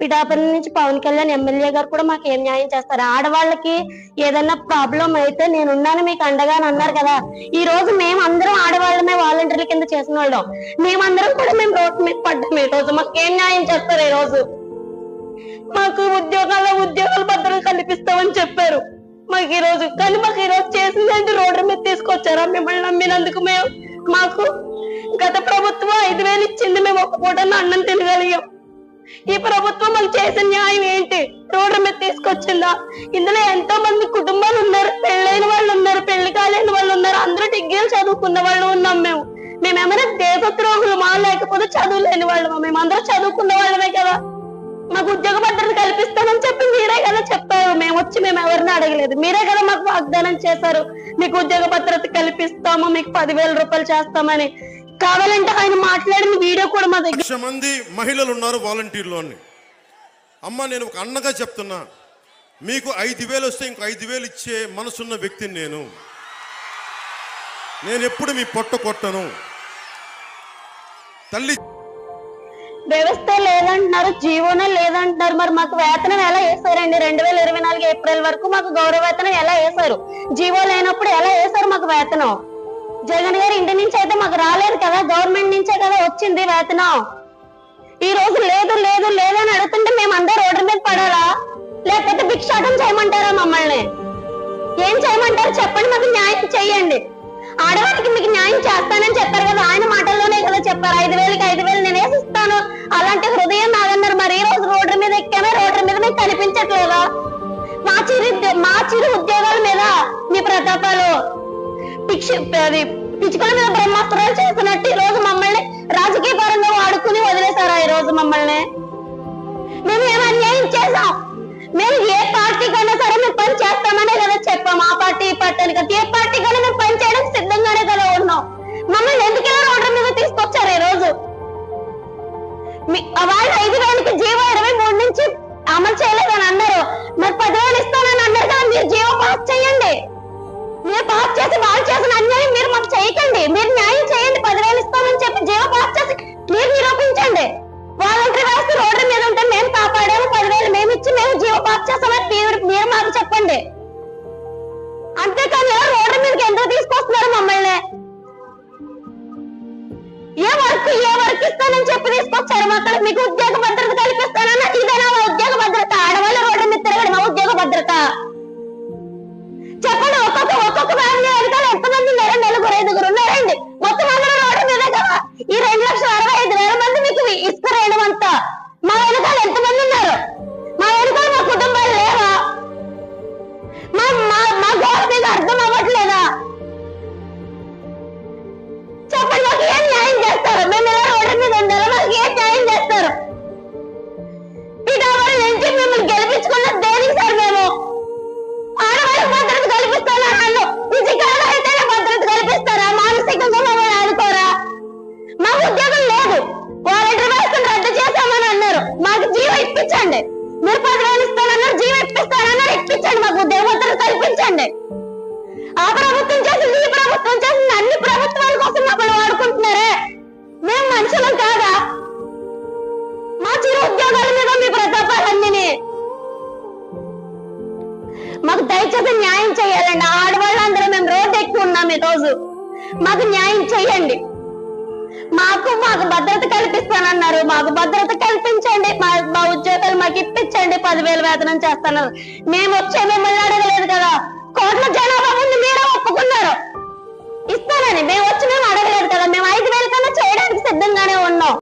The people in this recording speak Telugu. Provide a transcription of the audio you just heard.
పిఠాపురం నుంచి పవన్ కళ్యాణ్ ఎమ్మెల్యే గారు కూడా మాకు ఏం న్యాయం చేస్తారు? ఆడవాళ్ళకి ఏదైనా ప్రాబ్లం అయితే నేను ఉన్నాను మీకు అండగా అని అన్నారు కదా. ఈ రోజు మేము అందరం ఆడవాళ్ళమే వాలంటీర్ల కింద చేసిన వాళ్ళం. మేమందరం కూడా మేము రోడ్డు మీద పడ్డాం ఈ రోజు. మాకు ఏం న్యాయం చేస్తారు ఈ రోజు? మాకు ఉద్యోగాల ఉద్యోగాలు భద్రత కల్పిస్తామని చెప్పారు. మాకు ఈ రోజు కానీ మాకు ఈ రోజు చేసిందంటే రోడ్డు మీద తీసుకొచ్చారా మిమ్మల్ని నమ్మినందుకు మేము? మాకు గత ప్రభుత్వం ఐదు వేలు ఇచ్చింది మేము ఒక పూట అన్నం తినగలిగాం. ఈ ప్రభుత్వం మాకు చేసిన న్యాయం ఏంటి? రోడ్డు మీద తీసుకొచ్చిందా? ఇందులో ఎంతో మంది కుటుంబాలు ఉన్నారు పెళ్ళైన వాళ్ళు ఉన్నారు పెళ్ళి కాలేని వాళ్ళు ఉన్నారు అందరూ డిగ్రీలు చదువుకున్న వాళ్ళు ఉన్నాం మేము. మేమేమైనా దేశద్రోహులమా లేకపోతే చదువు లేని వాళ్ళమా? అందరూ చదువుకున్న వాళ్ళమే కదా. మాకు ఉద్యోగ భద్రత కల్పిస్తామని చెప్పి మీరే కదా చెప్పారు. మేము వచ్చి మేము ఎవరిని అడగలేదు. మీరే కదా మాకు వాగ్దానం చేశారు. మీకు ఉద్యోగ భద్రత కల్పిస్తాము మీకు పదివేల రూపాయలు చేస్తామని. కావాలంటే ఆయన మాట్లాడిన వీడియో కూడా మా దగ్గర లక్ష మంది మహిళలు ఉన్నారు వాలంటీర్లు అని. అమ్మ నేను ఒక అన్నగా చెప్తున్నా. మీకు ఐదు వేలు వస్తే ఇంకో ఐదు వేలు ఇచ్చే మనసున్న వ్యక్తిని నేను. నేను ఎప్పుడు మీ పొట్ట కొట్టను. తల్లి వ్యవస్థ లేదంటున్నారు జీవోనే లేదంటున్నారు. మరి మాకు వేతనం ఎలా వేసారండి రెండు వేల ఇరవై నాలుగు ఏప్రిల్ వరకు మాకు గౌరవ వేతనం ఎలా వేశారు? జీవో లేనప్పుడు ఎలా వేశారు మాకు వేతనం? జగన్ గారు ఇంటి నుంచి అయితే మాకు రాలేదు కదా గవర్నమెంట్ నుంచే కదా వచ్చింది వేతనం. ఈ రోజు లేదు లేదు లేదు అని అడుగుతుంటే మేము అందరూ రోడ్డు మీద పడాలా? లేకపోతే భిక్షాటం చేయమంటారా మమ్మల్ని? ఏం చేయమంటారు చెప్పండి మాకు న్యాయం చెయ్యండి ఆడవారికి మీకు న్యాయం చేస్తానని చెప్పారు కదా ఆయన మాటల్లోనే కదా చెప్పారు. ఐదు వేలకి ఐదు వేలు నేను వేసిస్తాను. అలాంటి హృదయం నాదన్నారు మరి ఈ రోజు రోడ్డు మీద ఎక్కామే? రోడ్డు మీద మీకు కనిపించట్లేదా? మా చిరు మా చిరు ఉద్యోగాల మీద మీ ప్రతాపాలు పిక్ష అది పిచ్చుకల మీద బ్రహ్మాస్త్రాలు చేసినట్టు ఈ రోజు మమ్మల్ని రాజకీయ పరంగా వాడుకుని వదిలేశారా ఈ రోజు మమ్మల్ని? మేము ఏం అన్యాయం చేసాం మేము ఏ పార్టీ కన్నా సరే మేము పని చేస్తామనే కదా చెప్పాం. ఆ పార్టీ ఈ పార్టీ అని కదా. ఏ పార్టీకైనా మేము పని చేయడానికి సిద్ధంగానే కదా ఉన్నాం. మమ్మల్ని ఎందుకైనా రోడ్ల మీద తీసుకొచ్చారు ఈ రోజు? మీ- వాళ్ళు ఐదు వేలకి జీవో ఇరవై మూడు నుంచి అమలు చేయలేదని అన్నారు. మరి పదివేలు పాస్ చేసి వాళ్ళు చేసిన అన్యాయం మీరు మాకు చేయకండి. మీరు న్యాయం చేయండి. పదివేలు ఇస్తామని చెప్పి జీవో పాస్ చేసి మీరు నిరూపించండి. వాలంటరీ వ్యవస్థ రోడ్డు మీద ఉంటే మేము కాపాడాము. పదివేలు మేము ఇచ్చి మేము జీవో పాస్ చేస్తామని మీరు మీరు మాకు చెప్పండి. అంతేకాని రోడ్డు మీదకి ఎందుకు తీసుకొస్తున్నారు మమ్మల్ని? ఏ వర్క్ ఏ వర్క్ ఇస్తానని చెప్పి తీసుకొచ్చారు మాకు? మీకు ఉద్యోగ భద్రత కల్పిస్తానన్నా ఇదేనా ఇప్పించండి. మీరు పదివేలు ఇస్తానన్నారు జీవో ఇప్పిస్తానన్నారు ఇప్పించండి మాకు దేవతలు కల్పించండి. ఆ ప్రభుత్వం చేసింది ఈ ప్రభుత్వం చేసింది అన్ని ప్రభుత్వాల కోసం మమ్మల్ని వాడుకుంటున్నారే మేము మనుషులం కాదా? మా చిరు ఉద్యోగాల మీద మీ ప్రతాపాలన్నీ మాకు దయచేసి న్యాయం చేయాలండి. ఆడవాళ్ళందరూ మేము రోడ్డు ఎక్కువ ఉన్నాం ఈ రోజు మాకు న్యాయం చేయండి. మాకు మాకు భద్రత కల్పిస్తానన్నారు. మాకు భద్రత పదివేలు వేతనం చేస్తున్నారు మేము వచ్చే మిమ్మల్ని అడగలేదు